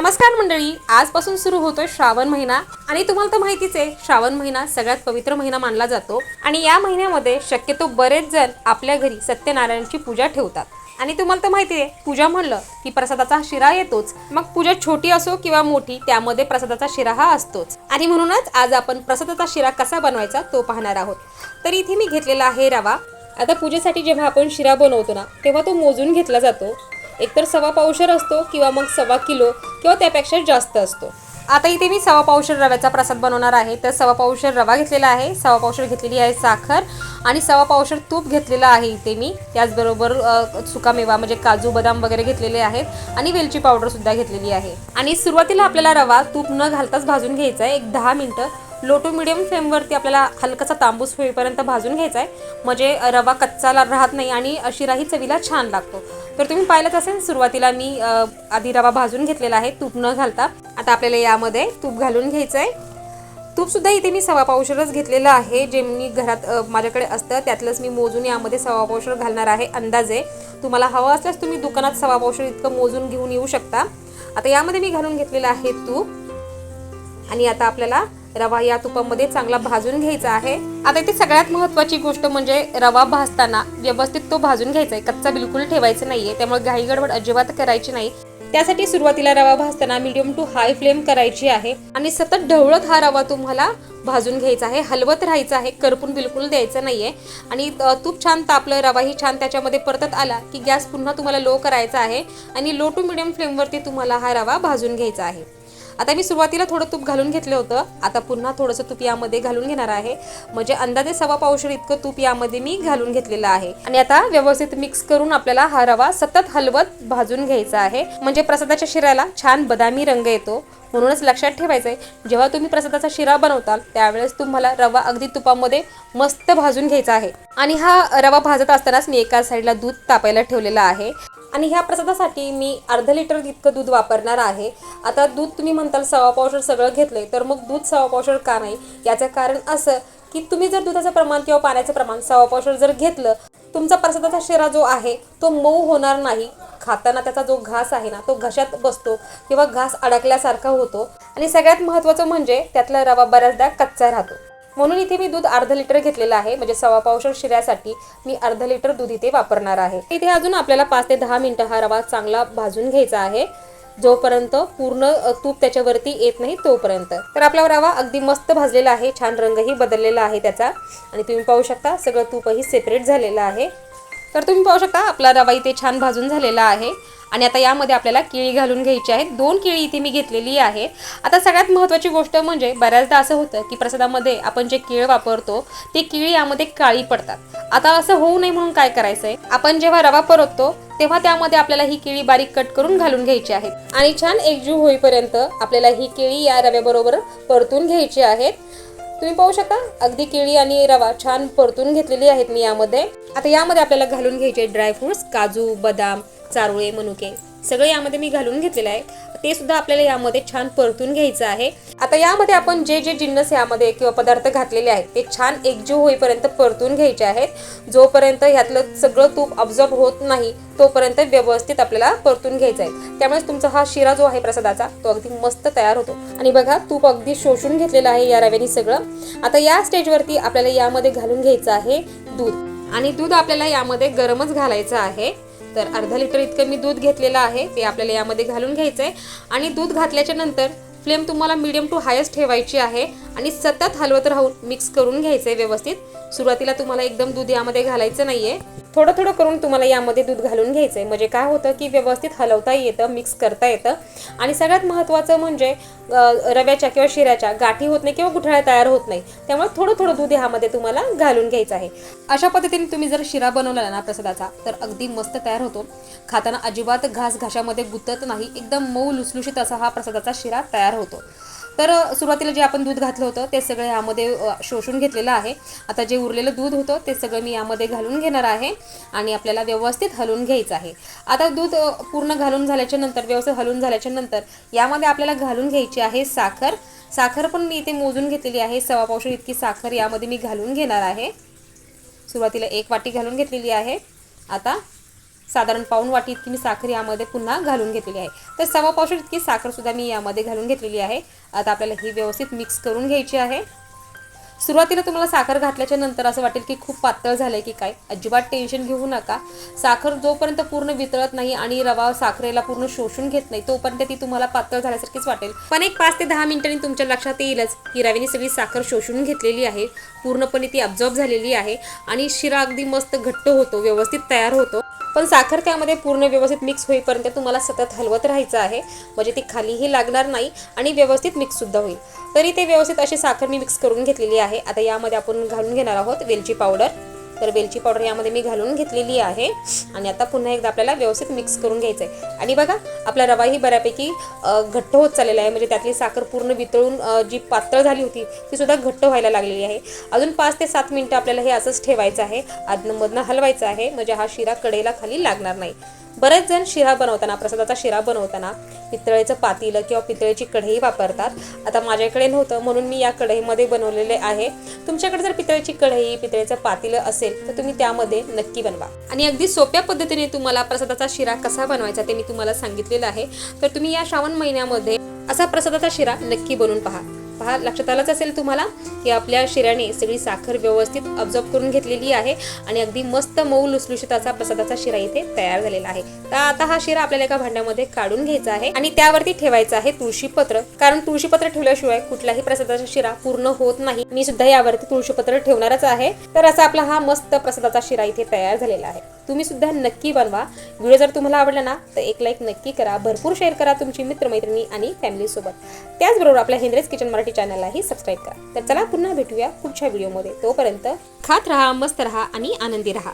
नमस्कार मंडळी आजपासून सुरू होतोय श्रावण महिना आणि तुम्हाला तर माहितीच आहे श्रावण महिना सगळ्यात पवित्र महिना मानला जातो आणि या महिन्यामध्ये शक्यतो बरेच जण आपल्या घरी सत्यनारायणची पूजा ठेवतात. आणि तुम्हाला तर माहिती आहे पूजा म्हणलं की प्रसादाचा शिरा येतोच. मग पूजा छोटी असो किंवा मोठी त्यामध्ये प्रसादाचा शिरा हा असतोच. आणि म्हणूनच आज आपण प्रसादाचा शिरा कसा बनवायचा तो पाहणार आहोत. तर इथे मी घेतलेला आहे रवा. आता पूजेसाठी जेव्हा आपण शिरा बनवतो ना तेव्हा तो मोजून घेतला जातो. एकतर सव्वा पावशर असतो किंवा मग सव्वा किलो किंवा त्यापेक्षा जास्त असतो. आता इथे मी सवा पावशर रव्याचा प्रसाद बनवणार आहे. तर सवा पावशर रवा घेतलेला आहे. सवा पावशर घेतलेली आहे साखर आणि सवा पावशर तूप घेतलेलं आहे इथे मी. त्याचबरोबर सुकामेवा म्हणजे काजू बदाम वगैरे घेतलेले आहेत आणि वेलची पावडरसुद्धा घेतलेली आहे. आणि सुरुवातीला आपल्याला रवा तूप न घालताच भाजून घ्यायचा आहे. एक दहा मिनटं लो टू मिडियम फ्लेमवरती आपल्याला हलकासा तांबूस होईपर्यंत भाजून घ्यायचा आहे म्हणजे रवा कच्चाला राहत नाही आणि शिराही चवीला छान लागतो. तर तुम्ही पाहिलंच असेल सुरुवातीला मी आधी रवा भाजून घेतलेला आहे तूप न घालता. आता आपल्याला यामध्ये तूप घालून घ्यायचं आहे तूपसुद्धा इथे मी सव्वा पावशरच घेतलेलं आहे. जे मी घरात माझ्याकडे असतं त्यातलंच मी मोजून यामध्ये सव्वा पावशर घालणार आहे अंदाजे. तुम्हाला हवं असल्यास तुम्ही दुकानात सव्वा पावशर इतकं मोजून घेऊन येऊ शकता. आता यामध्ये मी घालून घेतलेलं आहे तूप. आणि आता आपल्याला रवा या तुपामध्ये चांगला भाजून घ्यायचा आहे. आता इथे सगळ्यात महत्वाची गोष्ट म्हणजे रवा भाजताना व्यवस्थित तो भाजून घ्यायचा आहे. कच्चा बिलकुल ठेवायचा नाहीये. त्यामुळे घाई गडबड अजिबात करायची नाही. त्यासाठी सुरुवातीला रवा भाजताना मिडियम टू हाय फ्लेम करायची आहे. आणि सतत ढवळत हा रवा तुम्हाला भाजून घ्यायचा आहे. हलवत राहायचं आहे. करपून बिलकुल द्यायचं नाहीये. आणि तूप छान तापलं रवाही छान त्याच्यामध्ये परतत आला की गॅस पुन्हा तुम्हाला लो करायचा आहे. आणि लो टू मिडियम फ्लेमवरती तुम्हाला हा रवा भाजून घ्यायचा आहे. आता मी सुरुवातीला थोडं तूप घालून घेतलं होतं. आता पुन्हा थोडंसं तूप यामध्ये घालून घेणार आहे. म्हणजे अंदाजे सव्वा पावशेर इतकं तूप यामध्ये मी घालून घेतलेलं आहे. आणि आता व्यवस्थित मिक्स करून आपल्याला हा रवा सतत हलवत भाजून घ्यायचा आहे. म्हणजे प्रसादाच्या शिऱ्याला छान बदामी रंग येतो. म्हणूनच लक्षात ठेवायचं आहे जेव्हा तुम्ही प्रसादाचा शिरा बनवताल त्यावेळेस तुम्हाला रवा अगदी तुपामध्ये मस्त भाजून घ्यायचा आहे. आणि हा रवा भाजत असतानाच मी एका साईडला दूध तापायला ठेवलेला आहे. आणि ह्या प्रसादासाठी मी अर्ध लिटर इतकं दूध वापरणार आहे. आता दूध तुम्ही म्हणताल सव्वा पावशर सगळं घेतलंय तर मग दूध सवा पावशर का नाही? याचं कारण असं की तुम्ही जर दुधाचं प्रमाण किंवा पाण्याचं प्रमाण सवा पावशर जर घेतलं तुमचा प्रसादाचा शिरा जो आहे तो मऊ होणार नाही. खाताना त्याचा जो घास आहे ना तो घशात बसतो किंवा घास अडकल्यासारखा होतो. आणि सगळ्यात महत्त्वाचं म्हणजे त्यातला रवा बऱ्याचदा कच्चा राहतो. म्हणून इथे मी दूध अर्धा लिटर घेतलेलं आहे. म्हणजे सव्वा पावशर शिऱ्यासाठी मी अर्धा लिटर दूध इथे वापरणार आहे. इथे अजून आपल्याला पाच ते दहा मिनिटं हा रवा चांगला भाजून घ्यायचा आहे. जोपर्यंत पूर्ण तूप त्याच्यावरती येत नाही तोपर्यंत. तर आपला रवा अगदी मस्त भाजलेला आहे. छान रंगही बदललेला आहे त्याचा. आणि तुम्ही पाहू शकता सगळं तूपही सेपरेट झालेलं आहे. तर तुम्ही पाहू शकता आपला रवा इथे छान भाजून झालेला आहे. आणि आता यामध्ये आपल्याला केळी घालून घ्यायची आहे. दोन केळी इथे मी घेतलेली आहे. आता सगळ्यात महत्त्वाची गोष्ट म्हणजे बऱ्याचदा असं होतं की प्रसादामध्ये आपण जे केळ वापरतो ते केळी यामध्ये काळी पडतात. आता असं होऊ नये म्हणून काय करायचं आहे आपण जेव्हा रवा परततो तेव्हा त्यामध्ये आपल्याला ही केळी बारीक कट करून घालून घ्यायची आहेत आणि छान एकजीव होईपर्यंत आपल्याला ही केळी या रव्याबरोबर परतून घ्यायची आहेत तुम्ही पाहू शकता अगदी केळी आणि रवा छान परतून घेतलेली आहेत मी यामध्ये. आता यामध्ये आपल्याला घालून घ्यायचे ड्रायफ्रुट्स काजू बदाम चारोळे मनुके सगळे यामध्ये मी घालून घेतलेलं आहे. ते सुद्धा आपल्याला यामध्ये छान परतून घ्यायचं आहे. आता यामध्ये आपण जे जे जिन्नस यामध्ये किंवा पदार्थ घातलेले आहेत ते छान एकजीव होईपर्यंत परतून घ्यायचे आहेत. जोपर्यंत ह्यातलं सगळं तूप ऑब्झॉर्ब होत नाही तोपर्यंत व्यवस्थित आपल्याला परतून घ्यायचं आहे. त्यामुळे तुमचा हा शिरा जो आहे प्रसादाचा तो अगदी मस्त तयार होतो. आणि बघा तूप अगदी शोषून घेतलेलं आहे या रव्याने सगळं. आता या स्टेजवरती आपल्याला यामध्ये घालून घ्यायचं आहे दूध. आणि दूध आपल्याला यामध्ये गरमच घालायचं आहे. तर अर्धा लिटर इतकं मी दूध घेतलेलं आहे. ते आपल्याला यामध्ये घालून घ्यायचं आहे आणि दूध घातल्याच्या नंतर फ्लेम तुम्हाला मीडियम टू हायस्ट ठेवायची आहे आणि सतत हलवत राहून मिक्स करून घ्यायचं आहे व्यवस्थित. सुरुवातीला तुम्हाला एकदम दूध यामध्ये घालायचं नाहीये. थोडं थोडं करून तुम्हाला यामध्ये दूध घालून घ्यायचं आहे म्हणजे काय होतं की व्यवस्थित हलवता येतं मिक्स करता येतं. आणि सगळ्यात महत्त्वाचं म्हणजे रव्याच्या किंवा शिऱ्याच्या गाठी होत नाही किंवा गुठळ्या तयार होत नाही. त्यामुळे थोडं थोडं दूध ह्यामध्ये तुम्हाला घालून घ्यायचं आहे. अशा पद्धतीने तुम्ही जर शिरा बनवला ना प्रसादाचा तर अगदी मस्त तयार होतो. खाताना अजिबात घास घाशामध्ये गुतत नाही. एकदम मऊ लुसलुशीत असा हा प्रसादाचा शिरा तयार होतो. तर सुरुवातीला जे आपण दूध घातलं होतं ते सगळं यामध्ये शोषून घेतलेलं आहे. आता जे उरलेलं दूध होतं ते सगळं मी यामध्ये घालून घेणार आहे आणि आपल्याला व्यवस्थित हलवून घ्यायचं आहे. आता दूध पूर्ण घालून झाल्याच्यानंतर व्यवस्थित हलवून झाल्याच्यानंतर यामध्ये आपल्याला घालून घ्यायची आहे साखर. साखर पण मी इथे मोजून घेतलेली आहे. सव्वा पावशे इतकी साखर यामध्ये मी घालून घेणार आहे. सुरुवातीला एक वाटी घालून घेतलेली आहे. आता साधारण पाऊण वाटी इतकी मी साखर यामध्ये पुन्हा घालून घेतलेली आहे. तर सव्वा पावशेर इतकी साखरसुद्धा मी यामध्ये घालून घेतलेली आहे. आता आपल्याला ही व्यवस्थित मिक्स करून घ्यायची आहे. सुरुवातीला तुम्हाला साखर घातल्याच्या नंतर असं वाटेल की खूप पातळ झालंय की काय? अजिबात टेन्शन घेऊ नका. साखर जोपर्यंत पूर्ण वितळत नाही आणि रवा साखरेला पूर्ण शोषून घेत नाही तोपर्यंत ती तुम्हाला पातळ झाल्यासारखीच वाटेल. पण एक पाच ते दहा मिनिटांनी तुमच्या लक्षात येईलच की रव्याने सगळी साखर शोषून घेतलेली आहे. पूर्णपणे ती अब्झॉर्ब झालेली आहे आणि शिरा अगदी मस्त घट्ट होतो व्यवस्थित तयार होतो. पण साखर त्यामध्ये पूर्ण व्यवस्थित मिक्स होईपर्यंत तुम्हाला सतत हलवत राहायचं आहे. म्हणजे ती खालीही लागणार नाही आणि व्यवस्थित मिक्ससुद्धा होईल. तरी ते व्यवस्थित अशी साखर मी मिक्स करून घेतलेली आहे. आता यामध्ये आपण घालून घेणार आहोत वेलची पावडर तर वेलची पावडर यामध्ये मी घालून घेतलेली आहे. आणि आता पुन्हा एकदा आपल्याला व्यवस्थित मिक्स करून घ्यायचं आहे आणि बघा आपला रवाही बऱ्यापैकी घट्ट होत चाललेला आहे. म्हणजे त्यातली साखर पूर्ण वितळून जी पातळ झाली होती ती सुद्धा घट्ट व्हायला लागलेली आहे. अजून पाच ते सात मिनटं आपल्याला हे असंच ठेवायचं आहे. आदनमधनं हलवायचं आहे. म्हणजे हा शिरा कडेला खाली लागणार नाही. बरेच जण शिरा बनवताना प्रसादाचा शिरा बनवताना पितळेचं पातील किंवा पितळेची कढई वापरतात. आता माझ्याकडे नव्हतं म्हणून मी या कढईमध्ये बनवलेले आहे. तुमच्याकडे जर पितळेची कढई पितळेचं पातेलं असेल तर तुम्ही त्यामध्ये नक्की बनवा. आणि अगदी सोप्या पद्धतीने तुम्हाला प्रसादाचा शिरा कसा बनवायचा ते मी तुम्हाला सांगितलेलं आहे. तर तुम्ही या श्रावण महिन्यामध्ये असा प्रसादाचा शिरा नक्की बनवून पहा. पहा लक्षात आलंच असेल तुम्हाला की आपल्या शिऱ्याने सगळी साखर व्यवस्थित अब्झॉर्ब करून घेतलेली आहे आणि अगदी मस्त मऊ लुसलुशीत असा प्रसादाचा शिरा इथे तयार झालेला आहे. तर आता हा शिरा आपल्याला एका भांड्यामध्ये काढून घ्यायचा आहे आणि त्यावरती ठेवायचं आहे तुळशीपत्र. कारण तुळशीपत्र ठेवल्याशिवाय कुठलाही प्रसादाचा शिरा पूर्ण होत नाही. मी सुद्धा यावरती तुळशीपत्र ठेवणारच आहे. तर असा आपला हा मस्त प्रसादाचा शिरा इथे तयार झालेला आहे. तुम्ही सुद्धा नक्की बनवा. व्हिडिओ जर तुम्हाला आवडला ना तर एक लाईक नक्की करा. भरपूर शेअर करा तुमची मित्रमैत्रिणी आणि फॅमिली सोबत. त्याचबरोबर आपल्या हिंद्रेज किचन मराठी चॅनललाही सबस्क्राईब करा. तर चला पुन्हा भेटूया पुढच्या व्हिडिओमध्ये तोपर्यंत खात राहा मस्त राहा आणि आनंदी राहा.